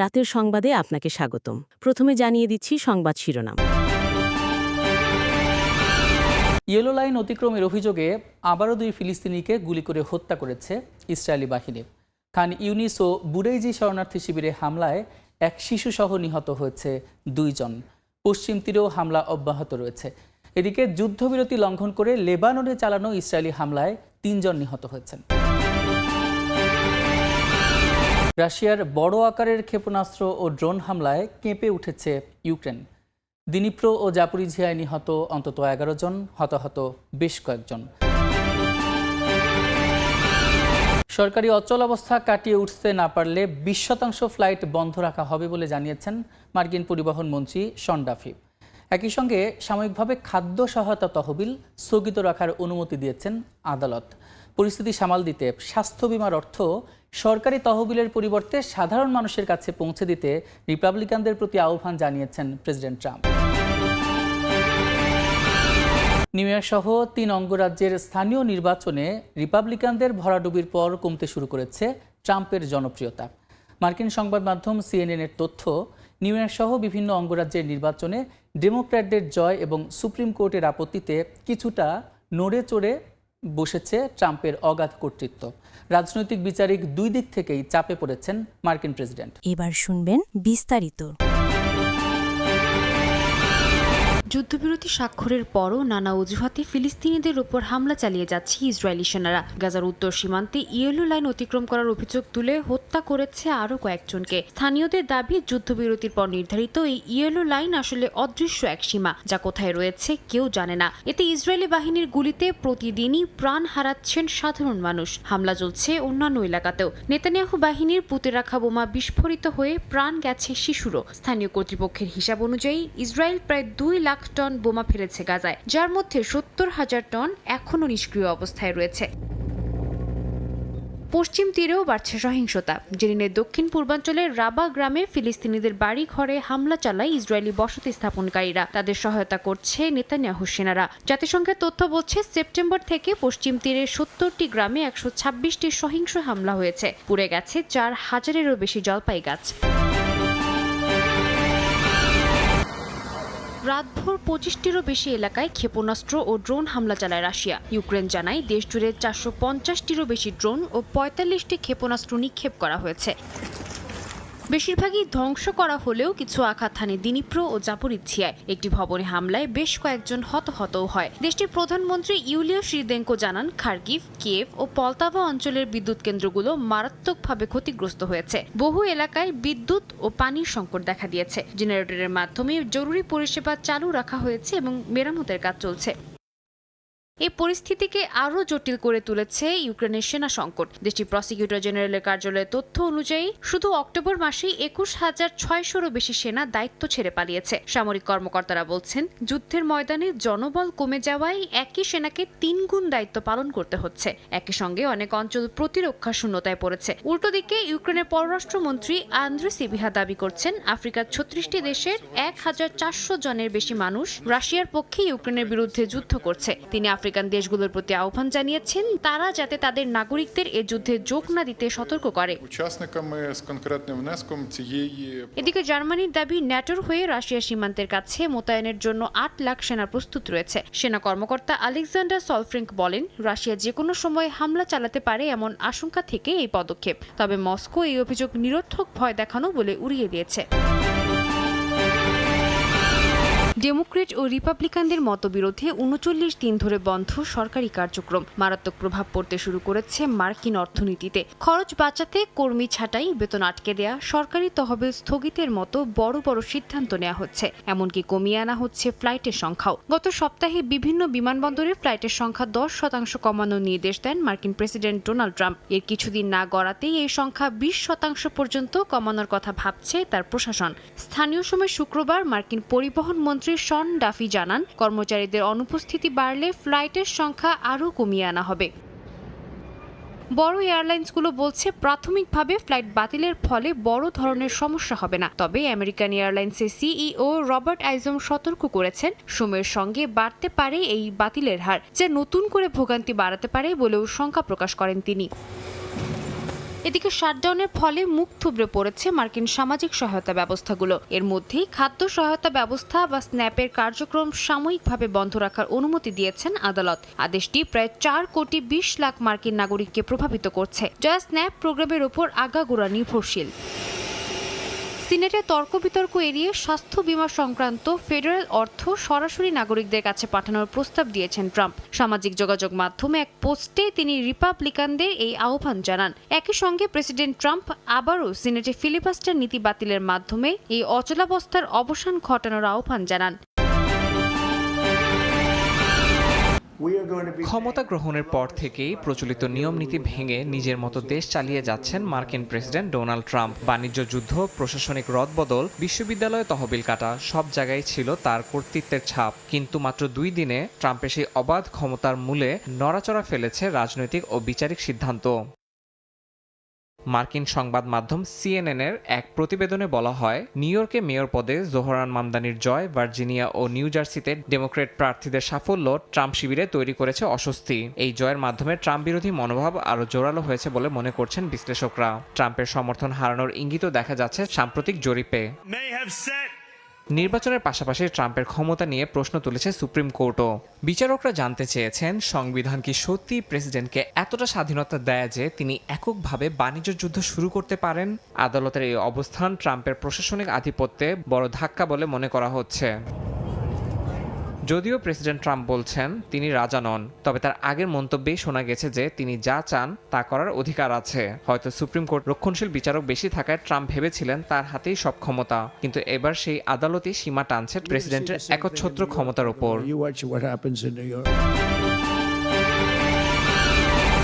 রাতের সংবাদে আপনাকে স্বাগতম। প্রথমে জানিয়ে দিচ্ছি সংবাদ শিরোনাম। ইয়েলো লাইন অতিক্রমের অভিযোগে আবারও দুই ফিলিস্তিনিকে গুলি করে হত্যা করেছে ইসরায়েলি বাহিনী। খান ইউনিস ও বুরেইজি শরণার্থী শিবিরে হামলায় এক শিশুসহ নিহত হয়েছে দুইজন। পশ্চিম তীরেও হামলা অব্যাহত রয়েছে। এদিকে যুদ্ধবিরতি লঙ্ঘন করে লেবাননে চালানো ইসরায়েলি হামলায় তিনজন নিহত হয়েছেন। রাশিয়ার বড় আকারের ক্ষেপণাস্ত্র ও ড্রোন হামলায় কেঁপে উঠেছে ইউক্রেন। দিনিপ্র ও জাপুরিঝিয়ায় নিহত অন্তত এগারো জন, হতাহত বেশ কয়েকজন। সরকারি অচল অবস্থা কাটিয়ে উঠতে না পারলে বিশ শতাংশ ফ্লাইট বন্ধ রাখা হবে বলে জানিয়েছেন মার্কিন পরিবহন মন্ত্রী শন ডাফি। একই সঙ্গে সাময়িকভাবে খাদ্য সহায়তা তহবিল স্থগিত রাখার অনুমতি দিয়েছেন আদালত। পরিস্থিতি সামাল দিতে স্বাস্থ্য বিমার অর্থ সরকারি তহবিলের পরিবর্তে সাধারণ মানুষের কাছে পৌঁছে দিতে রিপাবলিকানদের প্রতি আহ্বান জানিয়েছেন প্রেসিডেন্ট ট্রাম্প। নিউ ইয়র্ক সহ তিন অঙ্গরাজ্যের স্থানীয় নির্বাচনে রিপাবলিকানদের ভরাডুবির পর কমতে শুরু করেছে ট্রাম্পের জনপ্রিয়তা। মার্কিন সংবাদ মাধ্যম সিএনএনের তথ্য নিউ ইয়র্ক সহ বিভিন্ন অঙ্গরাজ্যের নির্বাচনে ডেমোক্র্যাটদের জয় এবং সুপ্রিম কোর্টের আপত্তিতে কিছুটা নড়ে চড়ে বসেছে ট্রাম্পের অগাধ কর্তৃত্ব। রাজনৈতিক বিচারিক দুই দিক থেকেই চাপে পড়েছেন মার্কিন প্রেসিডেন্ট। এবার শুনবেন বিস্তারিত। যুদ্ধবিরতি স্বাক্ষরের পরও নানা অজুহাতে ফিলিস্তিনিদের ওপর হামলা চালিয়ে যাচ্ছে ইসরায়েলি সেনারা। গাজার উত্তর সীমান্তে ইয়েলো লাইন অতিক্রম করার অভিযোগ তুলে হত্যা করেছে আরও কয়েকজনকে। স্থানীয়দের দাবি, যুদ্ধবিরতির পর নির্ধারিত এই ইয়েলো লাইন আসলে অদৃশ্য এক সীমা, যা কোথায় রয়েছে কেউ জানে না। এতে ইসরায়েলি বাহিনীর গুলিতে প্রতিদিনই প্রাণ হারাচ্ছেন সাধারণ মানুষ। হামলা চলছে অন্যান্য এলাকাতেও। নেতানিয়াহু বাহিনীর পুঁতে রাখা বোমা বিস্ফোরিত হয়ে প্রাণ গেছে শিশুরও। স্থানীয় কর্তৃপক্ষের হিসাব অনুযায়ী ইসরায়েল প্রায় দুই লাখ টন বোমা ফেলেছে গাজায়, যার মধ্যে সত্তর হাজার টন এখনও নিষ্ক্রিয় অবস্থায় রয়েছে। পশ্চিম তীরেও বাড়ছে সহিংসতা। জেরিনের দক্ষিণ পূর্বাঞ্চলের রাবা গ্রামে ফিলিস্তিনিদের বাড়ি ঘরে হামলা চালায় ইসরায়েলি বসতি স্থাপনকারীরা। তাদের সহায়তা করছে নেতানিয়াহু সেনারা। জাতিসংঘের তথ্য বলছে, সেপ্টেম্বর থেকে পশ্চিম তীরে সত্তরটি গ্রামে একশো ছাব্বিশটি সহিংস হামলা হয়েছে। পুড়ে গেছে চার হাজারেরও বেশি জলপাই গাছ রাতভর পঁচিশটিরও বেশি এলাকায় ক্ষেপণাস্ত্র ও ড্রোন হামলা চালায় রাশিয়া। ইউক্রেন জানায় দেশ জুড়ে চারশো পঞ্চাশটিরও বেশি ড্রোন ও পঁয়তাল্লিশটি ক্ষেপণাস্ত্র নিক্ষেপ করা হয়েছে। বেশিরভাগই ধ্বংস করা হলেও কিছু আঘাত হানে দিনিপ্র ও জাপরিচ্ছিয়ায় একটি ভবনে হামলায় বেশ কয়েকজন হতাহতও হয়। দেশটির প্রধানমন্ত্রী ইউলিও শ্রীদেঙ্কো জানান খার্কিভ কিয়েভ ও পলতাভা অঞ্চলের বিদ্যুৎ কেন্দ্রগুলো মারাত্মকভাবে ক্ষতিগ্রস্ত হয়েছে। বহু এলাকায় বিদ্যুৎ ও পানির সংকট দেখা দিয়েছে। জেনারেটরের মাধ্যমে জরুরি পরিষেবা চালু রাখা হয়েছে এবং মেরামতের কাজ চলছে। এই পরিস্থিতিকে আরও জটিল করে তুলেছে ইউক্রেনের সেনা সংকট। দেশটির প্রসিকিউটর জেনারেলের কার্যালয়ের তথ্য অনুযায়ী, শুধু অক্টোবর মাসেই একুশ হাজার ছয়শোরও বেশি সেনা দায়িত্ব ছেড়ে পালিয়েছে। সামরিক কর্মকর্তারা বলছেন, যুদ্ধের ময়দানে জনবল কমে যাওয়ায় একই সেনাকে তিন গুণ দায়িত্ব পালন করতে হচ্ছে। একই সঙ্গে অনেক অঞ্চল প্রতিরক্ষা শূন্যতায় পড়েছে। উল্টো দিকে, ইউক্রেনের পররাষ্ট্রমন্ত্রী আন্দ্রে সিবিহা দাবি করছেন, আফ্রিকার ছত্রিশটি দেশের এক হাজার চারশো জনের বেশি মানুষ রাশিয়ার পক্ষে ইউক্রেনের বিরুদ্ধে যুদ্ধ করছে। তিনি আফ্রিকান দেশগুলোর প্রতি আহ্বান জানিয়েছেন তারা যাতে তাদের নাগরিকদের এ যুদ্ধে যোগ না দিতে সতর্ক করে। এদিকে জার্মানির দাবি ন্যাটোর হয়ে রাশিয়া সীমান্তের কাছে মোতায়েনের জন্য আট লাখ সেনা প্রস্তুত রয়েছে। সেনা কর্মকর্তা আলেকজান্ডার সলফ্রিঙ্ক বলেন রাশিয়া যে কোনো সময় হামলা চালাতে পারে এমন আশঙ্কা থেকে এই পদক্ষেপ। তবে মস্কো এই অভিযোগ নিরর্থক ভয় দেখানো বলে উড়িয়ে দিয়েছে। ডেমোক্রেট ও রিপাবলিকানদের মতবিরোধে উনচল্লিশ দিন ধরে বন্ধ সরকারি কার্যক্রম। মারাত্মক প্রভাব পড়তে শুরু করেছে মার্কিন অর্থনীতিতে। খরচ বাঁচাতে কর্মী ছাঁটাই, বেতন আটকে দেয়া, সরকারি তহবিল স্থগিতের মতো বড় বড় সিদ্ধান্ত নেওয়া হচ্ছে। এমনকি কমিয়ে আনা হচ্ছে ফ্লাইটের সংখ্যাও। গত সপ্তাহে বিভিন্ন বিমানবন্দরে ফ্লাইটের সংখ্যা দশ শতাংশ কমানোর নির্দেশ দেন মার্কিন প্রেসিডেন্ট ডোনাল্ড ট্রাম্প। এর কিছুদিন না গড়াতেই এই সংখ্যা বিশ শতাংশ পর্যন্ত কমানোর কথা ভাবছে তার প্রশাসন। স্থানীয় সময় শুক্রবার মার্কিন পরিবহন মন্ত্রী শন ডাফি জানান, কর্মচারীদের অনুপস্থিতি বাড়লে ফ্লাইটের সংখ্যা আরও কমিয়ে আনা হবে। বড় এয়ারলাইন্সগুলো বলছে প্রাথমিকভাবে ফ্লাইট বাতিলের ফলে বড় ধরনের সমস্যা হবে না। তবে আমেরিকান এয়ারলাইন্সের সিইও রবার্ট আইজম সতর্ক করেছেন, সময়ের সঙ্গে বাড়তে পারে এই বাতিলের হার, যা নতুন করে ভোগান্তি বাড়াতে পারে বলেও শঙ্কা প্রকাশ করেন তিনি। এদিকে শাটডাউনের ফলে মুখ থুবড়ে পড়েছে মার্কিন সামাজিক সহায়তা ব্যবস্থাগুলো। এর মধ্যেই খাদ্য সহায়তা ব্যবস্থা বা স্ন্যাপের কার্যক্রম সাময়িকভাবে বন্ধ রাখার অনুমতি দিয়েছেন আদালত। আদেশটি প্রায় চার কোটি বিশ লাখ মার্কিন নাগরিককে প্রভাবিত করছে, যা স্ন্যাপ প্রোগ্রামের ওপর আগাগোড়া নির্ভরশীল। সিনেটে তর্ক বিতর্ক এড়িয়ে স্বাস্থ্য বীমা সংক্রান্ত ফেডারেল অর্থ সরাসরি নাগরিকদের কাছে পাঠানোর প্রস্তাব দিয়েছেন ট্রাম্প। সামাজিক যোগাযোগ মাধ্যমে এক পোস্টে তিনি রিপাবলিকানদের এই আহ্বান জানান। একই সঙ্গে প্রেসিডেন্ট ট্রাম্প আবারও সিনেটে ফিলিপাস্টার নীতি বাতিলের মাধ্যমে এই অচলাবস্থার অবসান ঘটানোর আহ্বান জানান। ক্ষমতা গ্রহণের পর থেকেই প্রচলিত নিয়ম নীতি ভেঙে নিজের মতো দেশ চালিয়ে যাচ্ছেন মার্কিন প্রেসিডেন্ট ডোনাল্ড ট্রাম্প। বাণিজ্য যুদ্ধ, প্রশাসনিক রদবদল, বিশ্ববিদ্যালয়ে তহবিল কাটা সব জায়গায় ছিল তার কর্তৃত্বের ছাপ। কিন্তু মাত্র দুই দিনে ট্রাম্পের সেই অবাধ ক্ষমতার মূলে নড়াচড়া ফেলেছে রাজনৈতিক ও বিচারিক সিদ্ধান্ত। মার্কিন সংবাদ মাধ্যম সিএনএনের এক প্রতিবেদনে বলা হয়, নিউ ইয়র্কে মেয়র পদে জোহরান মামদানির জয়, ভার্জিনিয়া ও নিউ জার্সিতে ডেমোক্রেট প্রার্থীদের সাফল্য ট্রাম্প শিবিরে তৈরি করেছে অস্বস্তি। এই জয়ের মাধ্যমে ট্রাম্প বিরোধী মনোভাব আরও জোরালো হয়েছে বলে মনে করছেন বিশ্লেষকরা। ট্রাম্পের সমর্থন হারানোর ইঙ্গিতও দেখা যাচ্ছে সাম্প্রতিক জরিপে। নির্বাচনের পাশাপাশি ট্রাম্পের ক্ষমতা নিয়ে প্রশ্ন তুলেছে সুপ্রিম কোর্টও। বিচারকরা জানতে চেয়েছেন, সংবিধান কি সত্যি প্রেসিডেন্টকে এতটা স্বাধীনতা দেয় যে তিনি এককভাবে বাণিজ্য যুদ্ধ শুরু করতে পারেন? আদালতের এই অবস্থান ট্রাম্পের প্রশাসনিক আধিপত্যে বড় ধাক্কা বলে মনে করা হচ্ছে। যদিও প্রেসিডেন্ট ট্রাম্প বলছেন তিনি রাজা নন, তবে তার আগের মন্তব্যে শোনা গেছে যে তিনি যা চান তা করার অধিকার আছে। হয়তো সুপ্রিম কোর্ট রক্ষণশীল বিচারক বেশি থাকায় ট্রাম্প ভেবেছিলেন তার হাতেই সব ক্ষমতা, কিন্তু এবার সেই আদালতই সীমা টানছে প্রেসিডেন্টের একচ্ছত্র ক্ষমতার ওপর